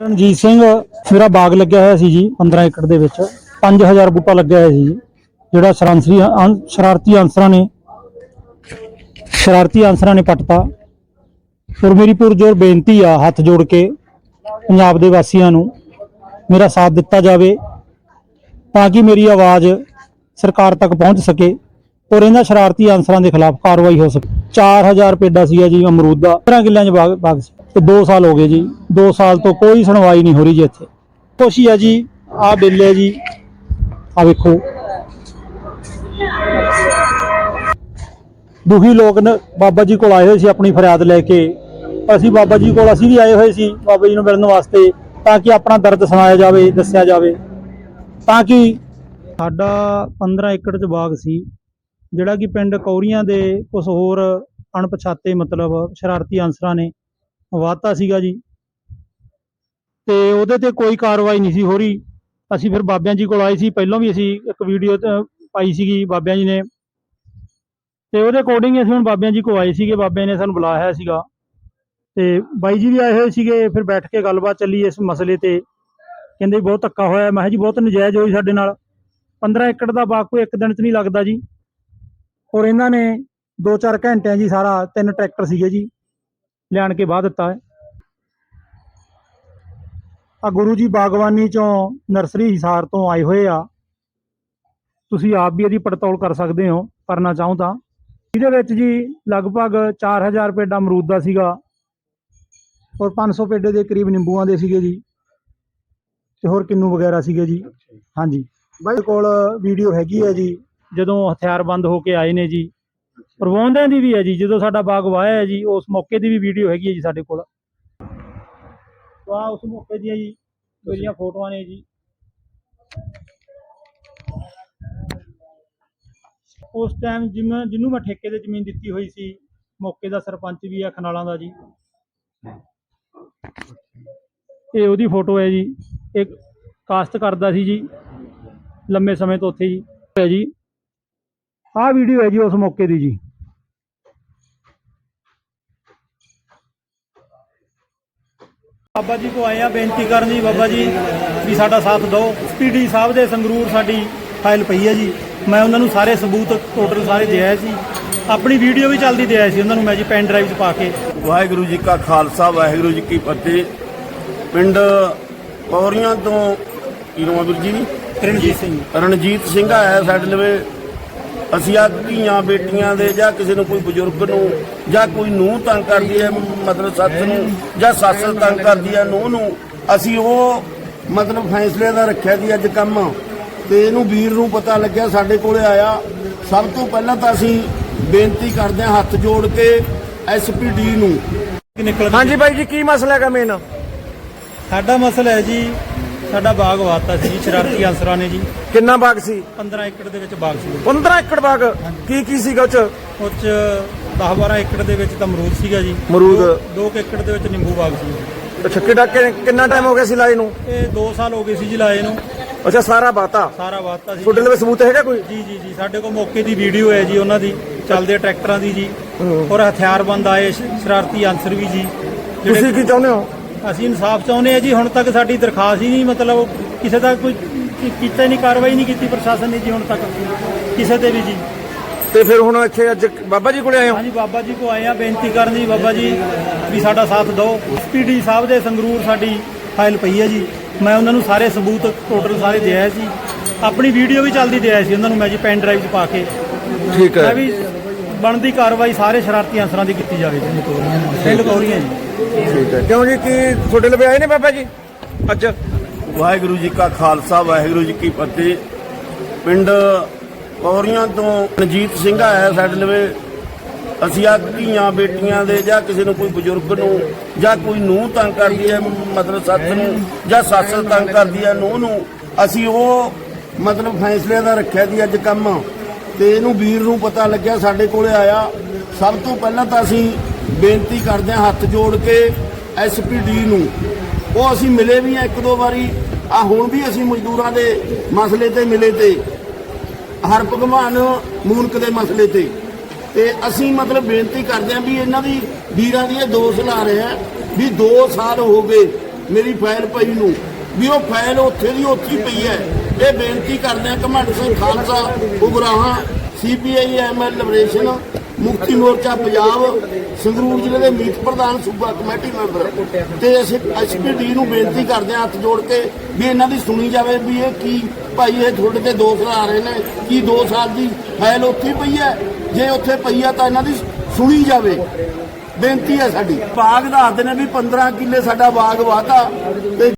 ਰਣਜੀਤ ਸਿੰਘ ਮੇਰਾ ਬਾਗ ਲੱਗਿਆ ਹੋਇਆ ਸੀ ਜੀ 15 ਏਕੜ ਦੇ ਵਿੱਚ। 5000 ਬੂਟਾ ਲੱਗਿਆ ਹੋਇਆ ਸੀ ਜੀ, ਜਿਹੜਾ ਸ਼ਰਾਂਸਰੀ ਸ਼ਰਾਰਤੀ ਅਨਸਰਾਂ ਨੇ, ਸ਼ਰਾਰਤੀ ਅਨਸਰਾਂ ਨੇ ਪੱਟਤਾ। ਫਿਰ ਮੇਰੀ ਪੁਰਜੋਰ ਬੇਨਤੀ ਆ, ਹੱਥ ਜੋੜ ਕੇ ਪੰਜਾਬ ਦੇ ਵਾਸੀਆਂ ਨੂੰ, ਮੇਰਾ ਸਾਥ ਦਿੱਤਾ ਜਾਵੇ, ਤਾਂ ਕਿ ਮੇਰੀ ਆਵਾਜ਼ ਸਰਕਾਰ ਤੱਕ ਪਹੁੰਚ ਸਕੇ ਔਰ ਇਹਨਾਂ ਸ਼ਰਾਰਤੀ ਅਨਸਰਾਂ ਦੇ ਖਿਲਾਫ ਕਾਰਵਾਈ ਹੋ ਸਕੇ। 4000 ਪੇਡਾ ਸੀਗਾ ਜੀ ਅਮਰੂਦ ਦਾ 15 ਕਿੱਲਿਆਂ 'ਚ ਬਾਗ ਬਾਗ ਸੀ। ਤੇ 2 ਸਾਲ ਹੋ ਗਏ ਜੀ। 2 ਸਾਲ ਤੋਂ ਕੋਈ ਸੁਣਵਾਈ ਨਹੀਂ ਹੋ ਰਹੀ ਜੀ ਇੱਥੇ। ਕੋਸ਼ੀ ਹੈ ਜੀ। ਆਹ ਬਿੱਲ ਹੈ ਜੀ। ਆ ਵੇਖੋ। ਦੁਖੀ ਲੋਕ ਨੇ ਬਾਬਾ ਜੀ ਕੋਲ ਆਏ ਹੋਏ ਸੀ ਆਪਣੀ ਫਰਿਆਦ ਲੈ ਕੇ। ਅਸੀਂ ਬਾਬਾ ਜੀ ਕੋਲ ਅਸੀਂ ਵੀ ਆਏ ਹੋਏ ਸੀ ਬਾਬਾ ਜੀ ਨੂੰ ਮਿਲਣ ਵਾਸਤੇ, ਤਾਂ ਕਿ ਆਪਣਾ ਦਰਦ ਸੁਣਾਇਆ ਜਾਵੇ, ਦੱਸਿਆ ਜਾਵੇ। ਤਾਂ ਕਿ ਸਾਡਾ 15 ਏਕੜ ਚ ਬਾਗ ਸੀ, ਜਿਹੜਾ ਕਿ ਪਿੰਡ ਕੌਰੀਆਂ ਦੇ ਕੁਝ ਹੋਰ ਅਣਪਛਾਤੇ ਮਤਲਬ ਸ਼ਰਾਰਤੀ ਅਨਸਰਾਂ ਨੇ ਵਾਤਾ ਸੀਗਾ ਜੀ। ਤੇ ਉਹਦੇ ਤੇ ਕੋਈ ਕਾਰਵਾਈ ਨਹੀਂ ਸੀ ਹੋ ਰਹੀ। ਅਸੀਂ ਫਿਰ ਬਾਬਿਆਂ ਜੀ ਕੋਲ ਆਏ ਸੀ। ਪਹਿਲਾਂ ਵੀ ਅਸੀਂ ਇੱਕ ਵੀਡੀਓ ਪਾਈ ਸੀਗੀ ਬਾਬਿਆਂ ਜੀ ਨੇ। ਤੇ ਉਹਦੇ ਅਕੋਰਡਿੰਗ ਅਸੀਂ ਹੁਣ ਬਾਬਿਆਂ ਜੀ ਕੋਲ ਆਏ ਸੀਗੇ। ਬਾਬਿਆਂ ਨੇ ਸਾਨੂੰ ਬੁਲਾਇਆ ਹੋਇਆ ਸੀਗਾ। ਤੇ ਬਾਈ ਜੀ ਵੀ ਆਏ ਹੋਏ ਸੀਗੇ। ਫਿਰ ਬੈਠ ਕੇ ਗੱਲਬਾਤ ਚੱਲੀ ਇਸ ਮਸਲੇ ਤੇ। ਕਹਿੰਦੇ ਬਹੁਤ ਧੱਕਾ ਹੋਇਆ। ਮੈਂ ਕਿਹਾ ਜੀ, ਬਹੁਤ ਨਜਾਇਜ਼ ਹੋਈ ਸਾਡੇ ਨਾਲ। 15 ਏਕੜ ਦਾ ਬਾਗ ਕੋਈ ਇੱਕ ਦਿਨ ਚ ਨਹੀਂ ਲੱਗਦਾ ਜੀ। ਔਰ ਇਹਨਾਂ ਨੇ 2-4 ਘੰਟਿਆਂ ਜੀ ਸਾਰਾ ਤਿੰਨ ਟਰੈਕਟਰ ਸੀਗੇ ਜੀ। ਲਿਆਣ ਕੇ ਵਾਹ ਦਿੱਤਾ ਹੈ। ਆ ਗੁਰੂ ਜੀ ਬਾਗਵਾਨੀ ਚੋਂ ਨਰਸਰੀ ਹਿਸਾਰ ਤੋਂ ਆਏ ਹੋਏ ਆ। ਤੁਸੀਂ ਆਪ ਵੀ ਇਹਦੀ ਪੜਤਾਲ ਕਰ ਸਕਦੇ ਹੋ, ਕਰਨਾ ਚਾਹੋ ਤਾਂ ਇਹਦੇ ਵਿੱਚ ਜੀ ਲਗਭਗ 4000 ਪੇਡਾ ਅਮਰੂਦ ਦਾ ਸੀਗਾ ਔਰ 500 ਪੇਡੇ ਦੇ ਕਰੀਬ ਨਿੰਬੂਆਂ ਦੇ ਸੀਗੇ ਜੀ ਤੇ ਹੋਰ ਕਿੰਨੂ ਵਗੈਰਾ ਸੀਗੇ ਜੀ। ਹਾਂਜੀ। ਬਾਈ ਕੋਲ ਵੀਡੀਓ ਹੈਗੀ ਹੈ ਜੀ। ਜਦੋਂ ਹਥਿਆਰਬੰਦ ਹੋ ਕੇ ਆਏ ਨੇ ਜੀ ਪ੍ਰਬੰਧਾਂ ਦੀ ਵੀ ਹੈ ਜੀ, ਜਦੋਂ ਸਾਡਾ ਬਾਗ ਵਾਇਆ ਹੈ ਜੀ, ਉਸ ਮੌਕੇ ਦੀ ਵੀ ਵੀਡੀਓ ਹੈਗੀ ਹੈ ਜੀ ਸਾਡੇ ਕੋਲ। ਆ ਉਸ ਮੌਕੇ ਦੀਆਂ ਜੀ ਮੇਰੀਆਂ ਫੋਟੋਆਂ ਨੇ ਜੀ। ਉਸ ਟਾਈਮ ਜਿਵੇਂ ਜਿਹਨੂੰ ਮੈਂ ਠੇਕੇ ਤੇ ਜ਼ਮੀਨ ਦਿੱਤੀ ਹੋਈ ਸੀ, ਮੌਕੇ ਦਾ ਸਰਪੰਚ ਵੀ ਆ ਖਨਾਲਾਂ ਦਾ ਜੀ। ਇਹ ਉਹਦੀ ਫੋਟੋ ਹੈ ਜੀ। ਇਹ ਕਾਸ਼ਤ ਕਰਦਾ ਸੀ ਜੀ, ਲੰਮੇ ਸਮੇਂ ਤੋਂ ਉੱਥੇ ਜੀ। ਹੈ ਜੀ, ਆਹ ਵੀਡੀਓ ਹੈ ਜੀ ਉਸ ਮੌਕੇ ਦੀ ਜੀ। ਬਾਬਾ ਜੀ ਕੋ ਆਏ ਆ ਬੇਨਤੀ ਕਰਨ ਜੀ ਬਾਬਾ ਜੀ ਵੀ ਸਾਡਾ ਸਾਥ ਦਿਓ। ਪੀਡੀ ਸਾਹਿਬ ਦੇ ਸੰਗਰੂਰ ਸਾਡੀ ਫਾਈਲ ਪਈ ਹੈ ਜੀ। ਮੈਂ ਉਹਨਾਂ ਨੂੰ ਸਾਰੇ ਸਬੂਤ ਟੋਟਲ ਸਾਰੇ ਦਿਆ ਸੀ। ਆਪਣੀ ਵੀਡੀਓ ਵੀ ਚੱਲਦੀ ਦਿਆ ਸੀ ਉਹਨਾਂ ਨੂੰ ਮੈਂ ਜੀ ਪੈਨ ਡਰਾਈਵ 'ਚ ਪਾ ਕੇ। ਵਾਹਿਗੁਰੂ ਜੀ ਕਾ ਖਾਲਸਾ ਵਾਹਿਗੁਰੂ ਜੀ ਕੀ ਫਤਿਹ। ਪਿੰਡ ਪੌਰੀਆਂ ਤੋਂ ਕੀ ਨਾਮ ਹੈ ਵੀਰ ਜੀ? ਰਣਜੀਤ ਸਿੰਘ। ਰਣਜੀਤ ਸਿੰਘ ਆਇਆ ਸਾਡੇ ਲਵੇ। ਅਸੀਂ ਆ ਧੀਆਂ ਬੇਟੀਆਂ ਦੇ ਜਾਂ ਕਿਸੇ ਨੂੰ ਕੋਈ ਬਜ਼ੁਰਗ ਨੂੰ ਜਾਂ ਕੋਈ ਨੂੰਹ ਤੰਗ ਕਰਦੀ ਹੈ ਮਤਲਬ ਸੱਸ ਨੂੰ ਜਾਂ ਸੱਸ ਤੰਗ ਕਰਦੀ ਹੈ ਨੂੰਹ ਨੂੰ ਅਸੀਂ ਉਹ ਮਤਲਬ ਫੈਸਲੇ ਦਾ ਰੱਖਿਆ ਸੀ ਅੱਜ ਕੰਮ। ਤੇ ਇਹਨੂੰ ਵੀਰ ਨੂੰ ਪਤਾ ਲੱਗਿਆ ਸਾਡੇ ਕੋਲੇ ਆਇਆ। ਸਭ ਤੋਂ ਪਹਿਲਾਂ ਤਾਂ ਅਸੀਂ ਬੇਨਤੀ ਕਰਦੇ ਹਾਂ ਹੱਥ ਜੋੜ ਕੇ ਐਸਪੀਡੀ ਨੂੰ। ਹਾਂਜੀ ਬਾਈ ਜੀ ਕੀ ਮਸਲਾ ਹੈਗਾ ਮੇਨ ਸਾਡਾ ਮਸਲਾ ਹੈ ਜੀ ਸਾਡਾ ਬਾਗ ਵਾਤਾ ਸੀ ਸ਼ਰਾਰਤੀ ਅਨਸਰਾਂ ਨੇ ਜੀ। ਕਿੰਨਾ ਬਾਗ ਸੀ? 15 ਏਕੜ ਦੇ ਵਿੱਚ ਬਾਗ ਸੀ। 15 ਏਕੜ ਬਾਗ? ਕੀ ਕੀ ਸੀਗਾ ਉਹ ਚ? ਉਹ 'ਚ 10 12 ਏਕੜ ਦੇ ਵਿੱਚ ਤਾਂ ਅਮਰੂਦ ਸੀਗਾ ਜੀ। ਅਮਰੂਦ। 2 ਏਕੜ ਦੇ ਵਿੱਚ ਨਿੰਬੂ ਬਾਗ ਸੀ। ਅੱਛਾ ਕਿਹੜਾ ਕਿ- ਕਿੰਨਾ ਟਾਈਮ ਹੋ ਗਿਆ ਸੀ ਲਾਏ ਨੂੰ? ਇਹ 2 ਸਾਲ ਹੋ ਗਏ ਸੀ ਜੀ ਲਾਏ ਨੂੰ। ਅੱਛਾ ਸਾਰਾ ਬਾਤਾ ਸਾਰਾ ਵਾਤਾ ਸੀ। ਤੁਹਾਡੇ ਲਈ ਸਬੂਤ ਹੈਗਾ ਕੋਈ? ਜੀ ਜੀ ਜੀ ਸਾਡੇ ਕੋਲ ਮੌਕੇ ਦੀ ਵੀਡੀਓ ਹੈ ਜੀ ਉਹਨਾਂ ਦੀ। ਚੱਲਦੇ ਟਰੈਕਟਰਾਂ ਦੀ ਜੀ। ਔਰ ਹਥਿਆਰਬੰਦ ਆਏ ਸ਼ਰਾਰਤੀ ਅਨਸਰ ਵੀ ਜੀ। ਤੁਸੀਂ ਕੀ ਚਾਹੁੰਦੇ ਹੋ? ਅਸੀਂ ਇਨਸਾਫ ਚਾਹੁੰਦੇ ਹਾਂ ਜੀ ਹੁਣ ਤੱਕ ਸਾਡੀ ਦਰਖਾਸਤ ਹੀ ਨਹੀਂ ਮਤਲਬ ਕਿਸੇ ਦਾ ਕੋਈ ਕੀਤਾ ਹੀ ਨਹੀਂ ਕਾਰਵਾਈ ਨਹੀਂ ਕੀਤੀ ਪ੍ਰਸ਼ਾਸਨ ਨੇ ਜੀ ਹੁਣ ਤੱਕ ਕਿਸੇ ਤੇ ਵੀ ਜੀ। ਤੇ ਫਿਰ ਹੁਣ ਇੱਥੇ ਅੱਜ ਬਾਬਾ ਜੀ ਕੋਲੇ ਆਏ ਹੋ? ਹਾਂਜੀ ਬਾਬਾ ਜੀ ਕੋ ਆਏ ਆ ਬੇਨਤੀ ਕਰਨ ਜੀ ਬਾਬਾ ਜੀ ਵੀ ਸਾਡਾ ਸਾਥ ਦਿਓ। ਪੀਡੀ ਸਾਹਿਬ ਦੇ ਸੰਗਰੂਰ ਸਾਡੀ ਫਾਈਲ ਪਈ ਹੈ ਜੀ। ਮੈਂ ਉਹਨਾਂ ਨੂੰ ਸਾਰੇ ਸਬੂਤ ਟੋਟਲ ਸਾਰੇ ਦਿਆ ਸੀ। ਆਪਣੀ ਵੀਡੀਓ ਵੀ ਚੱਲਦੀ ਦਿਆ ਸੀ ਉਹਨਾਂ ਨੂੰ ਮੈਂ ਜੀ ਪੈਨ ਡਰਾਈਵ 'ਚ ਪਾ ਕੇ। ਠੀਕ ਮੈਂ ਵੀ ਬਣਦੀ ਕਾਰਵਾਈ ਸਾਰੇ ਸ਼ਰਾਰਤੀ ਅਨਸਰਾਂ ਦੀ ਕੀਤੀ ਜਾਵੇ ਜੀ। ਪਿੰਡ ਕੌਰੀਆਂ ਜੀ। ਠੀਕ ਹੈ। ਕਿਉਂ ਜੀ? ਕੀ ਤੁਹਾਡੇ ਲਈ ਆਏ ਨੇ ਬਾਬਾ ਜੀ? ਅੱਜ? ਵਾਹਿਗੁਰੂ ਜੀ ਕਾ ਖਾਲਸਾ ਵਾਹਿਗੁਰੂ ਜੀ ਕੀ ਫਤਿਹ। ਪਿੰਡ ਪੌਰੀਆਂ ਤੋਂ ਰਣਜੀਤ ਸਿੰਘ ਆਇਆ ਸਾਡੇ ਲਵੇ। ਅਸੀਂ ਆ ਧੀਆਂ ਬੇਟੀਆਂ ਦੇ ਜਾਂ ਕਿਸੇ ਨੂੰ ਕੋਈ ਬਜ਼ੁਰਗ ਨੂੰ ਜਾਂ ਕੋਈ ਨੂੰਹ ਤੰਗ ਕਰਦੀ ਹੈ ਮਤਲਬ ਸੱਸ ਨੂੰ ਜਾਂ ਸੱਸ ਤੰਗ ਕਰਦੀ ਹੈ ਨੂੰਹ ਨੂੰ ਅਸੀਂ ਉਹ ਮਤਲਬ ਫੈਸਲੇ ਦਾ ਰੱਖਿਆ ਸੀ ਅੱਜ ਕੰਮ। ਤੇ ਇਹਨੂੰ ਵੀਰ ਨੂੰ ਪਤਾ ਲੱਗਿਆ, ਸਾਡੇ ਕੋਲੇ ਆਇਆ। ਸਭ ਤੋਂ ਪਹਿਲਾਂ ਤਾਂ ਅਸੀਂ ਬੇਨਤੀ ਕਰਦੇ ਹਾਂ ਹੱਥ ਜੋੜ ਕੇ ਐਸਪੀਡੀ ਨੂੰ। ਉਹ ਅਸੀਂ ਮਿਲੇ ਵੀ ਆ ਇੱਕ ਦੋ ਵਾਰੀ। ਆ ਹੁਣ ਵੀ ਅਸੀਂ ਮਜ਼ਦੂਰਾਂ ਦੇ ਮਸਲੇ ਤੇ ਮਿਲੇ ਤੇ। ਹਰ ਭਗਵਾਨ ਮੂਨਕ ਦੇ ਮਸਲੇ ਤੇ। ਤੇ ਅਸੀਂ ਮਤਲਬ ਬੇਨਤੀ ਕਰਦੇ ਹਾਂ ਵੀ ਇਹਨਾਂ ਦੀ ਵੀਰਾਂ ਦੀ ਇਹ ਦੋਸ਼ ਲਾ ਰਹੇ ਆ ਵੀ 2 ਸਾਲ ਹੋ ਗਏ ਮੇਰੀ ਫਾਈਲ ਪਈ ਨੂੰ। ਵੀ ਉਹ ਫਾਈਲ ਉੱਥੇ ਦੀ ਉੱਥੇ ਪਈ ਹੈ। ਇਹ ਬੇਨਤੀ ਕਰਦੇ ਆ Ghamand Singh Khalsa, Ugrahan CPI ML Liberation Mukti Morcha, Punjab, Sangrur ਜ਼ਿਲ੍ਹੇ ਦੇ ਮੀਤ ਪ੍ਰਧਾਨ ਸੂਬਾ ਕਮੇਟੀ ਮੈਂਬਰ। ਤੇ ਅਸੀਂ ਐਸਪੀਡੀ ਨੂੰ ਬੇਨਤੀ ਕਰਦੇ ਹਾਂ ਹੱਥ ਜੋੜ ਕੇ ਵੀ ਇਹਨਾਂ ਦੀ ਸੁਣੀ ਜਾਵੇ ਵੀ ਇਹ ਕੀ ਭਾਈ ਇਹ ਤੁਹਾਡੇ ਤੇ ਦੋਸ਼ ਲਾ ਰਹੇ ਨੇ, ਕੀ 2 ਸਾਲ ਦੀ ਫਾਈਲ ਉੱਥੇ ਪਈ ਹੈ, ਜੇ ਉੱਥੇ ਪਈ ਹੈ ਤਾਂ ਇਹਨਾਂ ਦੀ ਸੁਣੀ ਜਾਵੇ। ਬੇਨਤੀ ਹੈ ਸਾਡੀ। ਬਾਗ ਦੱਸਦੇ ਨੇ ਵੀ 15 ਕਿੱਲੇ ਸਾਡਾ ਬਾਗ ਵਾਤਾ ਤੇ